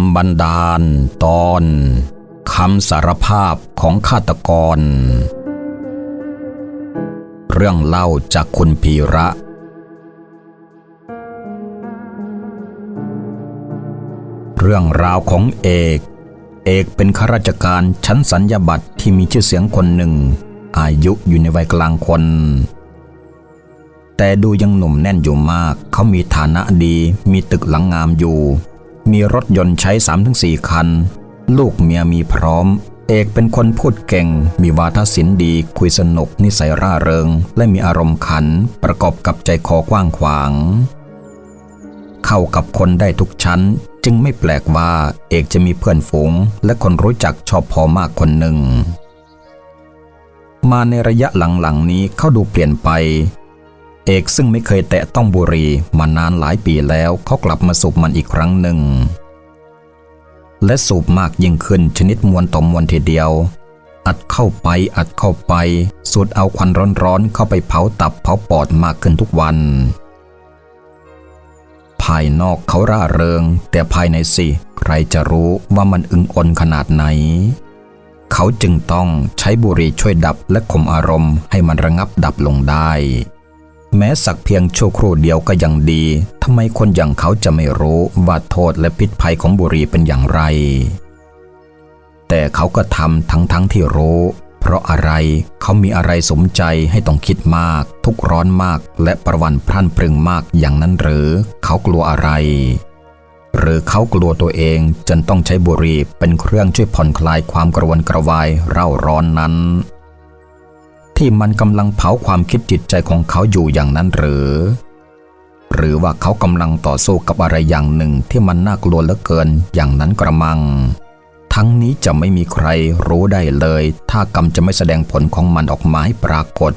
ำบันดาล ตอนคำสารภาพของฆาตกร เรื่องเล่าจากคุณพีระ เรื่องราวของเอก เอกเป็นข้าราชการชั้นสัญญาบัตรที่มีชื่อเสียงคนหนึ่ง อายุอยู่ในวัยกลางคน แต่ดูยังหนุ่มแน่นอยู่มาก เขามีฐานะดีมีตึกหลังงามอยู่ มีรถยนต์ใช้ 3-4 คัน ลูกเมียมีพร้อม เอกเป็นคนพูดเก่ง มีวาทศิลป์ดี คุยสนุก นิสัยร่าเริง และมีอารมณ์ขัน ประกอบกับใจคอกว้างขวาง เข้ากับคนได้ทุกชั้น จึงไม่แปลกว่า เอกจะมีเพื่อนฝูง และคนรู้จักชอบพอมากคนหนึ่ง มาในระยะหลังๆนี้เขาดูเปลี่ยนไป เอกซึ่งไม่เคยแตะต้องบุหรี่มานานหลายปีแล้วเขากลับมาสูบมันอีกครั้งหนึ่ง และสูบมากยิ่งขึ้นชนิดมวนต่อมวนทีเดียว อัดเข้าไปอัดเข้าไปสูดเอาควันร้อนๆ เข้าไปเผาตับเผาปอดมากขึ้นทุกวัน ภายนอกเขาร่าเริง แต่ภายในสิใครจะรู้ว่ามันอึงอนขนาดไหน เขาจึงต้องใช้บุหรี่ช่วยดับและข่มอารมณ์ให้มันระงับดับลงได้ แม้สักเพียงชั่วครู่เดียวก็ยังดีทำไมคนอย่างเขาจะไม่รู้ว่าโทษและพิษภัยของบุหรี่เป็นอย่างไร แต่เขาก็ทำทั้งๆทที่รู้ เพราะอะไรเขามีอะไรสมใจให้ต้องคิดมาก ทุกข์ร้อนมากและประวันพรั่นพรึงมากอย่างนั้นหรือ เขากลัวอะไร หรือเขากลัวตัวเองจนต้องใช้บุหรี่เป็นเครื่องช่วยผ่อนคลายความกระวนกระวายเร่าร้อนนั้น ที่มันกำลังเผาความคิดจิตใจของเขาอยู่อย่างนั้นหรือ หรือว่าเขากำลังต่อสู้กับอะไรอย่างหนึ่งที่มันน่ากลัวเหลือเกินอย่างนั้นกระมัง ทั้งนี้จะไม่มีใครรู้ได้เลย ถ้ากรรมจะไม่แสดงผลของมันออกมาให้ปรากฏ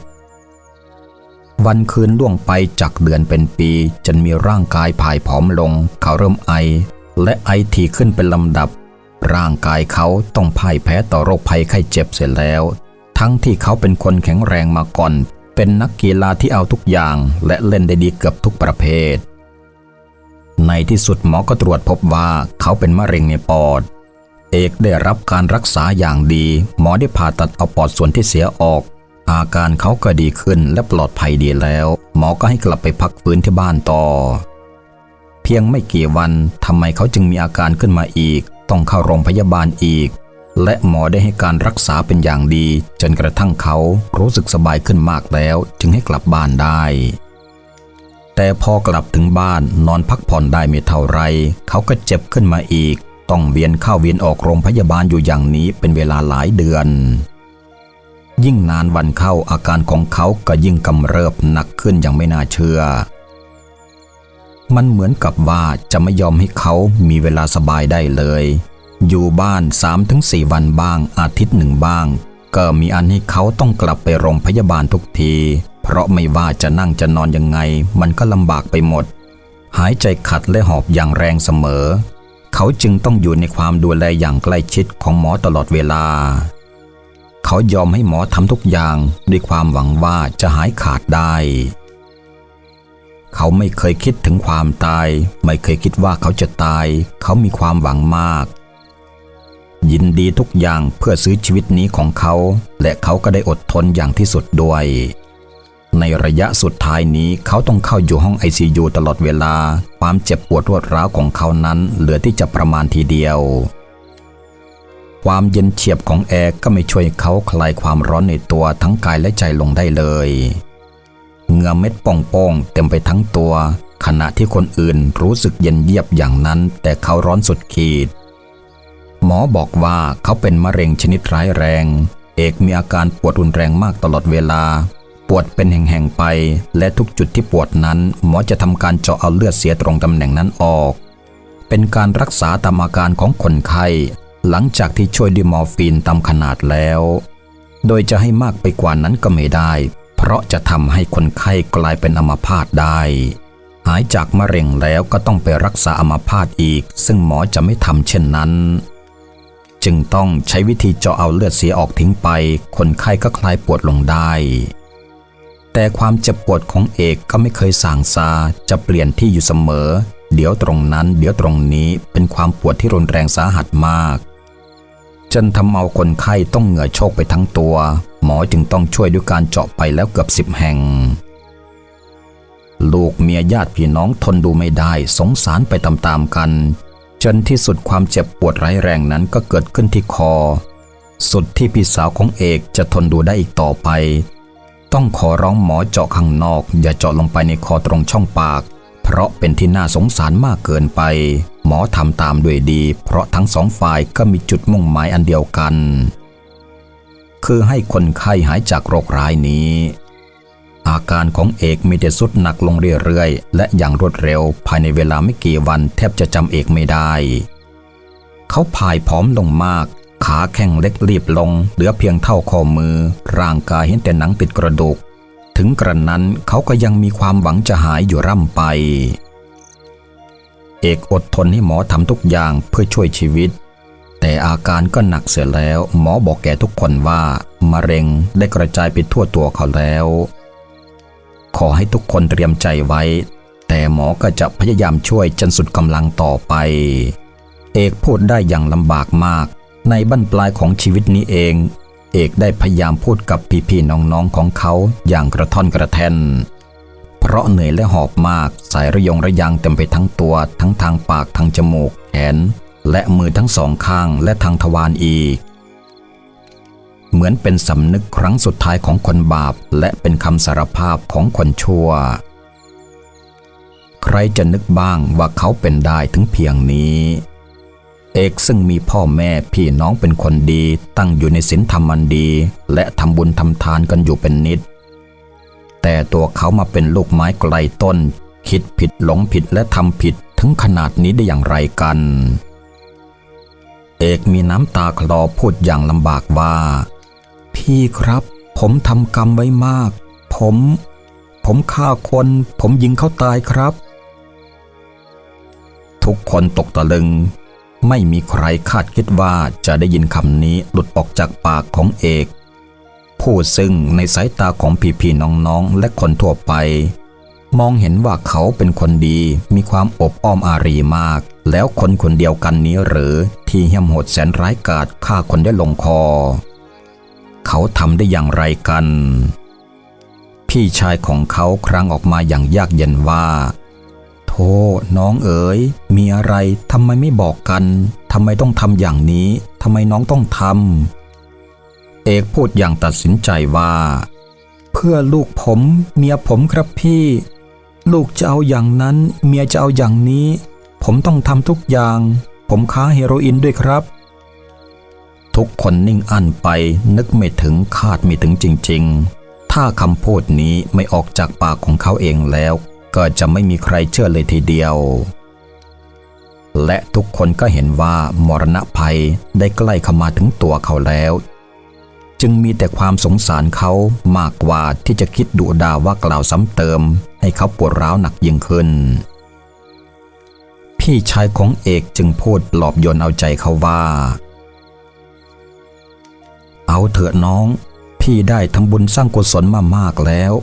วันคืนล่วงไปจากเดือนเป็นปี จนมีร่างกายผายผอมลง เขาเริ่มไอ และไอถี่ขึ้นเป็นลำดับร่างกายเขาต้องพ่ายแพ้ต่อโรคภัยไข้เจ็บเสร็จแล้ว ทั้งที่เขาเป็นคนแข็งแรงมาก่อน เป็นนักกีฬาที่เอาทุกอย่างและเล่นได้ดีเกือบทุกประเภท ในที่สุดหมอก็ตรวจพบว่าเขาเป็นมะเร็งในปอด เอกได้รับการรักษาอย่างดี หมอได้ผ่าตัดเอาปอดส่วนที่เสียออก อาการเขาก็ดีขึ้นและปลอดภัยดีแล้ว หมอก็ให้กลับไปพักฟื้นที่บ้านต่อ เพียงไม่กี่วันทำไมเขาจึงมีอาการขึ้นมาอีก ต้องเข้าโรงพยาบาลอีก และหมอได้ให้การรักษาเป็นอย่างดี จนกระทั่งเขารู้สึกสบายขึ้นมากแล้วจึงให้กลับบ้านได้ แต่พอกลับถึงบ้านนอนพักผ่อนได้ไม่เท่าไร เขาก็เจ็บขึ้นมาอีก ต้องเวียนเข้าเวียนออกโรงพยาบาลอยู่อย่างนี้เป็นเวลาหลายเดือน ยิ่งนานวันเข้าอาการของเขาก็ยิ่งกำเริบหนักขึ้นอย่างไม่น่าเชื่อมันเหมือนกับว่าจะไม่ยอมให้เขามีเวลาสบายได้เลย อยู่บ้าน 3-4 วันบ้างอาทิตย์หนึ่งบ้าง ก็มีอันให้เขาต้องกลับไปโรงพยาบาลทุกที เพราะไม่ว่าจะนั่งจะนอนยังไง มันก็ลำบากไปหมด หายใจขัดและหอบอย่างแรงเสมอ เขาจึงต้องอยู่ในความดูแลอย่างใกล้ชิดของหมอตลอดเวลา เขายอมให้หมอทำทุกอย่างด้วยความหวังว่าจะหายขาดได้เขาไม่เคยคิดถึงความตาย ไม่เคยคิดว่าเขาจะตาย เขามีความหวังมาก ยินดีทุกอย่างเพื่อซื้อชีวิตนี้ของเขา และเขาก็ได้อดทนอย่างที่สุดด้วย ในระยะสุดท้ายนี้เขาต้องเข้าอยู่ห้อง ICU ตลอดเวลา ความเจ็บปวดรวดร้าวของเขานั้นเหลือที่จะประมาณทีเดียว ความเย็นเฉียบของแอร์ก็ไม่ช่วยเขาคลายความร้อนในตัวทั้งกายและใจลงได้เลยเหงื่อเม็ดป่องๆเต็มไปทั้งตัว ขณะที่คนอื่นรู้สึกเย็นเยียบอย่างนั้น แต่เขาร้อนสุดขีด หมอบอกว่าเขาเป็นมะเร็งชนิดร้ายแรง เอกมีอาการปวดรุนแรงมากตลอดเวลา ปวดเป็นแห่งๆไป และทุกจุดที่ปวดนั้น หมอจะทำการเจาะเอาเลือดเสียตรงตำแหน่งนั้นออก เป็นการรักษาตามอาการของคนไข้ หลังจากที่ช่วยด้วยมอร์ฟีนตามขนาดแล้ว โดยจะให้มากไปกว่านั้นก็ไม่ได้ เพราะจะทำให้คนไข้กลายเป็นอัมพาตได้หายจากมะเร็งแล้วก็ต้องไปรักษาอัมพาตอีก ซึ่งหมอจะไม่ทำเช่นนั้น จึงต้องใช้วิธีเจาะเอาเลือดเสียออกทิ้งไป คนไข้ก็คลายปวดลงได้ แต่ความเจ็บปวดของเอกก็ไม่เคยส่างซาจะเปลี่ยนที่อยู่เสมอ เดี๋ยวตรงนั้นเดี๋ยวตรงนี้เป็นความปวดที่รุนแรงสาหัสมาก จนทำเอาคนไข้ต้องเหงื่อโชกไปทั้งตัว หมอจึงต้องช่วยด้วยการเจาะไปแล้วเกือบสิบแห่งลูกเมียญาติพี่น้องทนดูไม่ได้สงสารไปตามๆกัน จนที่สุดความเจ็บปวดร้ายแรงนั้นก็เกิดขึ้นที่คอ สุดที่พี่สาวของเอกจะทนดูได้อีกต่อไป ต้องขอร้องหมอเจาะข้างนอก อย่าเจาะลงไปในคอตรงช่องปาก เพราะเป็นที่น่าสงสารมากเกินไป หมอทำตามด้วยดี เพราะทั้งสองฝ่ายก็มีจุดมุ่งหมายอันเดียวกัน คือให้คนไข้หายจากโรคร้ายนี้ อาการของเอกมีแต่สุดหนักลงเรื่อยๆ และอย่างรวดเร็วภายในเวลาไม่กี่วันแทบจะจำเอกไม่ได้ เขาพายผอมลงมาก ขาแข็งเล็กรีบลง เหลือเพียงเท่าข้อมือ ร่างกายเห็นแต่หนังติดกระดูก ถึงกระนั้นเขาก็ยังมีความหวังจะหายอยู่ร่ำไป เอกอดทนให้หมอทำทุกอย่างเพื่อช่วยชีวิต แต่อาการก็หนักเสียแล้ว หมอบอกแก่ทุกคนว่ามะเร็งได้กระจายไปทั่วตัวเขาแล้ว ขอให้ทุกคนเตรียมใจไว้ แต่หมอก็จะพยายามช่วยจนสุดกำลังต่อไป เอกพูดได้อย่างลำบากมาก ในบั้นปลายของชีวิตนี้เอง เอกได้พยายามพูดกับพี่ๆน้องๆของเขาอย่างกระท่อนกระแทนเพราะเหนื่อยและหอบมาก สายระยงระยางเต็มไปทั้งตัว ทั้งทางปากทางจมูก แขน และมือทั้งสองข้างและทางทวารอีก เหมือนเป็นสำนึกครั้งสุดท้ายของคนบาป และเป็นคำสารภาพของคนชั่ว ใครจะนึกบ้างว่าเขาเป็นได้ถึงเพียงนี้ เอกซึ่งมีพ่อแม่พี่น้องเป็นคนดีตั้งอยู่ในศีลธรรมันดี และทำบุญทำทานกันอยู่เป็นนิด แต่ตัวเขามาเป็นลูกไม้ไกลต้น คิดผิดหลงผิดและทำผิดถึงขนาดนี้ได้อย่างไรกันเอกมีน้ำตาคลอพูดอย่างลำบากว่า พี่ครับ ผมทำกรรมไว้มาก ผม ผมฆ่าคน ผมยิงเขาตายครับ ทุกคนตกตะลึง ไม่มีใครคาดคิดว่าจะได้ยินคำนี้หลุดออกจากปากของเอกผู้ซึ่งในสายตาของพี่ๆน้องๆ และคนทั่วไป มองเห็นว่าเขาเป็นคนดีมีความอบอ้อมอารีมาก แล้วคนคนเดียวกันนี้หรือที่เหี้ยมโหดแสนร้ายกาจฆ่าคนได้ลงคอ เขาทำได้อย่างไรกัน พี่ชายของเขาครั้งออกมาอย่างยากเย็นว่าโธ่น้องเอ๋ย มีอะไรทำไมไม่บอกกันทำไมต้องทำอย่างนี้ทำไมน้องต้องทำเอกพูดอย่างตัดสินใจว่า เพื่อลูกผม เมียผมครับพี่ ลูกจะเอาอย่างนั้น เมียจะเอาอย่างนี้ ผมต้องทำทุกอย่าง ผมค้าเฮโรอีนด้วยครับ ทุกคนนิ่งอั้นไป นึกไม่ถึงคาดไม่ถึงจริง ๆ ถ้าคำพูดนี้ไม่ออกจากปากของเขาเองแล้ว ก็จะไม่มีใครเชื่อเลยทีเดียว และทุกคนก็เห็นว่ามรณะภัยได้ใกล้เข้ามาถึงตัวเขาแล้ว จึงมีแต่ความสงสารเขามากกว่าที่จะคิดดุด่าว่ากล่าวซ้ำเติม ให้เขาปวดร้าวหนักยิ่งขึ้นพี่ชายของเอกจึงพูดปลอบโยนเอาใจเขาว่า เอาเถอะน้อง พี่ได้ทำบุญสร้างกุศลมามากแล้ว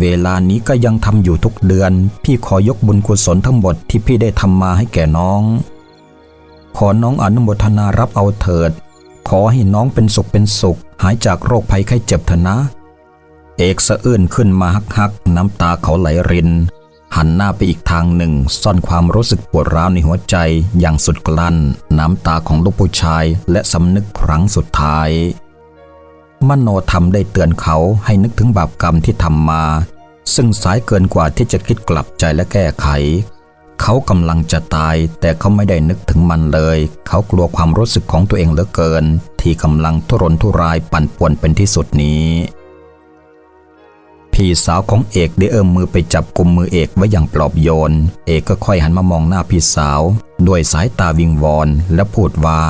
เวลานี้ก็ยังทำอยู่ทุกเดือน พี่ขอยกบุญกุศลทั้งหมดที่พี่ได้ทำมาให้แก่น้อง ขอน้องอนุโมทนารับเอาเถิด ขอให้น้องเป็นสุขเป็นสุข หายจากโรคภัยไข้เจ็บเถอะนะ เอกสะอื้นขึ้นมาฮักฮักน้ำตาเขาไหลริน หันหน้าไปอีกทางหนึ่ง ซ่อนความรู้สึกปวดร้าวในหัวใจอย่างสุดกลั้น น้ำตาของลูกผู้ชายและสำนึกครั้งสุดท้าย มโนธรรมได้เตือนเขาให้นึกถึงบาปกรรมที่ทำมา ซึ่งสายเกินกว่าที่จะคิดกลับใจและแก้ไข เขากำลังจะตาย แต่เขาไม่ได้นึกถึงมันเลย เขากลัวความรู้สึกของตัวเองเหลือเกิน ที่กำลังทุรนทุรายปั่นป่วนเป็นที่สุดนี้พี่สาวของเอกได้เอื้อมมือไปจับกลุ่มมือเอกไว้อย่างปลอบโยน เอกก็ค่อยหันมามองหน้าพี่สาว ด้วยสายตาวิงวอนและพูดว่า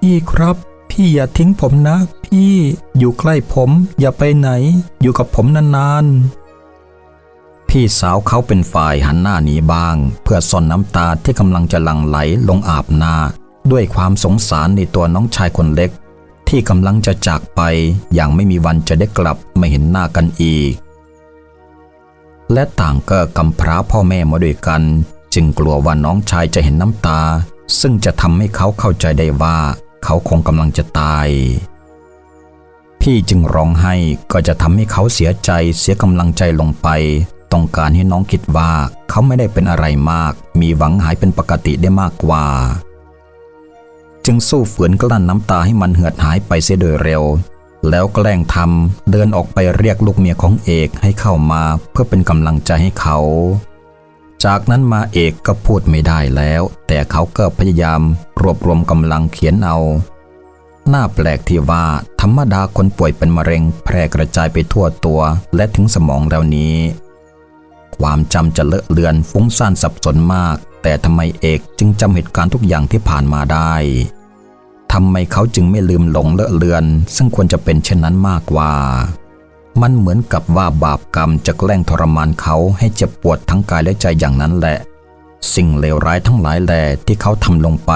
พี่ครับ พี่อย่าทิ้งผมนะ พี่อยู่ใกล้ผม อย่าไปไหน อยู่กับผมนานๆ พี่สาวเขาเป็นฝ่ายหันหน้าหนีบ้าง เพื่อซ่อนน้ำตาที่กำลังจะหลั่งไหลลงอาบหน้า ด้วยความสงสารในตัวน้องชายคนเล็ก ที่กำลังจะจากไปอย่างไม่มีวันจะได้กลับมาเห็นหน้ากันอีก และต่างก็กำพร้าพ่อแม่มาด้วยกัน จึงกลัวว่าน้องชายจะเห็นน้ำตาซึ่งจะทำให้เขาเข้าใจได้ว่า เขาคงกำลังจะตาย พี่จึงร้องไห้ก็จะทำให้เขาเสียใจเสียกำลังใจลงไป ต้องการให้น้องคิดว่าเขาไม่ได้เป็นอะไรมาก มีหวังหายเป็นปกติได้มากกว่า จึงสู้ฝืนกลั้นน้ำตาให้มันเหือดหายไปเสียโดยเร็ว แล้วแกล้งทำเดินออกไปเรียกลูกเมียของเอกให้เข้ามาเพื่อเป็นกำลังใจให้เขา จากนั้นมาเอกก็พูดไม่ได้แล้ว แต่เขาก็พยายามรวบรวมกำลังเขียนเอาหน่าแปลกที่ว่าธรรมดาคนป่วยเป็นมะเร็งแพร่กระจายไปทั่วตัวและถึงสมองแล้วนี้ ความจำจะเลอะเลือนฟุ้งซ่านสับสนมาก แต่ทำไมเอกจึงจำเหตุการณ์ทุกอย่างที่ผ่านมาได้ทำไมเขาจึงไม่ลืมหลงเลอะเลือน ซึ่งควรจะเป็นเช่นนั้นมากกว่า มันเหมือนกับว่าบาปกรรมจะแกล้งทรมานเขาให้เจ็บปวดทั้งกายและใจอย่างนั้นแหละ สิ่งเลวร้ายทั้งหลายแหล่ที่เขาทำลงไป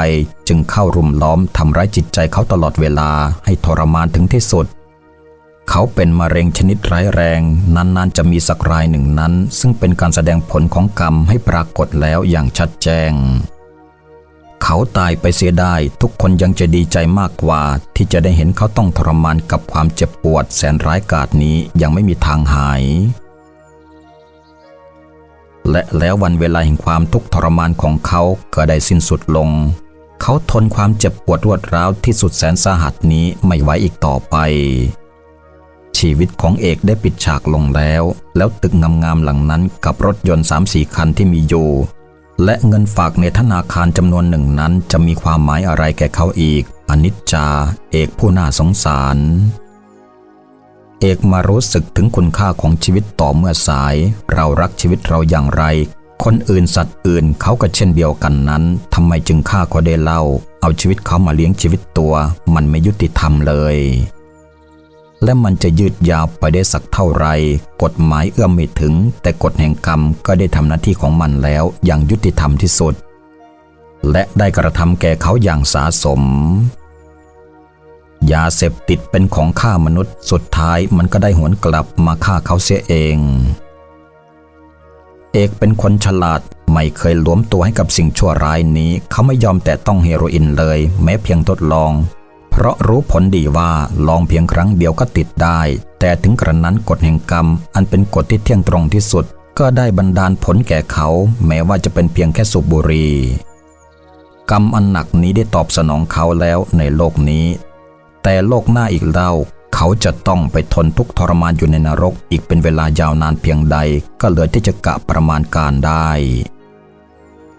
จึงเข้ารุมล้อมทำร้ายจิตใจเขาตลอดเวลาให้ทรมานถึงที่สุด เขาเป็นมะเร็งชนิดร้ายแรง นานๆจะมีสักรายหนึ่งนั้น ซึ่งเป็นการแสดงผลของกรรมให้ปรากฏแล้วอย่างชัดแจ้ง เขาตายไปเสียได้ทุกคนยังจะดีใจมากกว่า ที่จะได้เห็นเขาต้องทรมานกับความเจ็บปวดแสนร้ายกาจนี้ยังไม่มีทางหาย และแล้ววันเวลาแห่งความทุกข์ทรมานของเขาก็ได้สิ้นสุดลง เขาทนความเจ็บปวดรวดร้าวที่สุดแสนสาหัสนี้ไม่ไหวอีกต่อไป ชีวิตของเอกได้ปิดฉากลงแล้ว แล้วตึกงามๆหลังนั้นกับรถยนต์3 4คันที่มีอยู่ และเงินฝากในธนาคารจำนวนหนึ่งนั้นจะมีความหมายอะไรแก่เขาอีก อนิจจา เอกผู้น่าสงสาร เอกมารู้สึกถึงคุณค่าของชีวิตต่อเมื่อสาย เรารักชีวิตเราอย่างไร คนอื่นสัตว์อื่นเขาก็เช่นเดียวกันนั้นทำไมจึงฆ่าเขาได้เล่า เอาชีวิตเขามาเลี้ยงชีวิตตัว มันไม่ยุติธรรมเลย และมันจะยืดยาวไปได้สักเท่าไร กฎหมายเอื้อมไม่ถึง แต่กฎแห่งกรรมก็ได้ทำหน้าที่ของมันแล้วอย่างยุติธรรมที่สุด และได้กระทำแก่เขาอย่างสาสม ยาเสพติดเป็นของฆ่ามนุษย์ สุดท้ายมันก็ได้หวนกลับมาฆ่าเขาเสียเอง เอกเป็นคนฉลาดไม่เคยหลวมตัวให้กับสิ่งชั่วร้ายนี้ เขาไม่ยอมแต่ต้องเฮโรอีนเลย แม้เพียงทดลอง เพราะรู้ผลดีว่าลองเพียงครั้งเดียวก็ติดได้ แต่ถึงกระนั้นกฎแห่งกรรม อันเป็นกฎที่เที่ยงตรงที่สุด ก็ได้บันดาลผลแก่เขา แม้ว่าจะเป็นเพียงแค่สูบบุหรี่กรรมอันหนักนี้ได้ตอบสนองเขาแล้วในโลกนี้ แต่โลกหน้าอีกเล่า เขาจะต้องไปทนทุกทรมานอยู่ในนรกอีกเป็นเวลายาวนานเพียงใด ก็เหลือที่จะกะประมาณการได้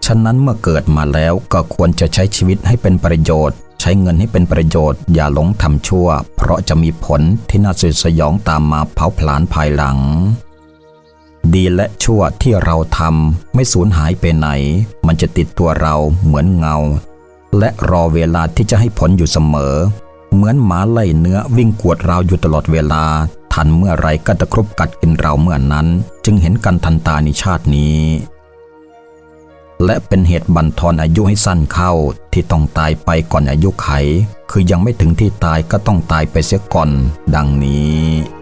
ฉะนั้นเมื่อเกิดมาแล้วก็ควรจะใช้ชีวิตให้เป็นประโยชน์ ใช้เงินให้เป็นประโยชน์ อย่าหลงทำชั่ว เพราะจะมีผลที่น่าสยดสยองตามมาเผาผลาญภายหลัง ดีและชั่วที่เราทำไม่สูญหายไปไหน มันจะติดตัวเราเหมือนเงา และรอเวลาที่จะให้ผลอยู่เสมอ เหมือนหมาไล่เนื้อวิ่งกวดเราอยู่ตลอดเวลา ทันเมื่อไรก็ตะครุบกัดกินเราเมื่อนนั้น จึงเห็นกันทันตาในชาตินี้ และเป็นเหตุบั่นทอนอายุให้สั้นเข้า ที่ต้องตายไปก่อนอายุไข คือยังไม่ถึงที่ตายก็ต้องตายไปเสียก่อน ดังนี้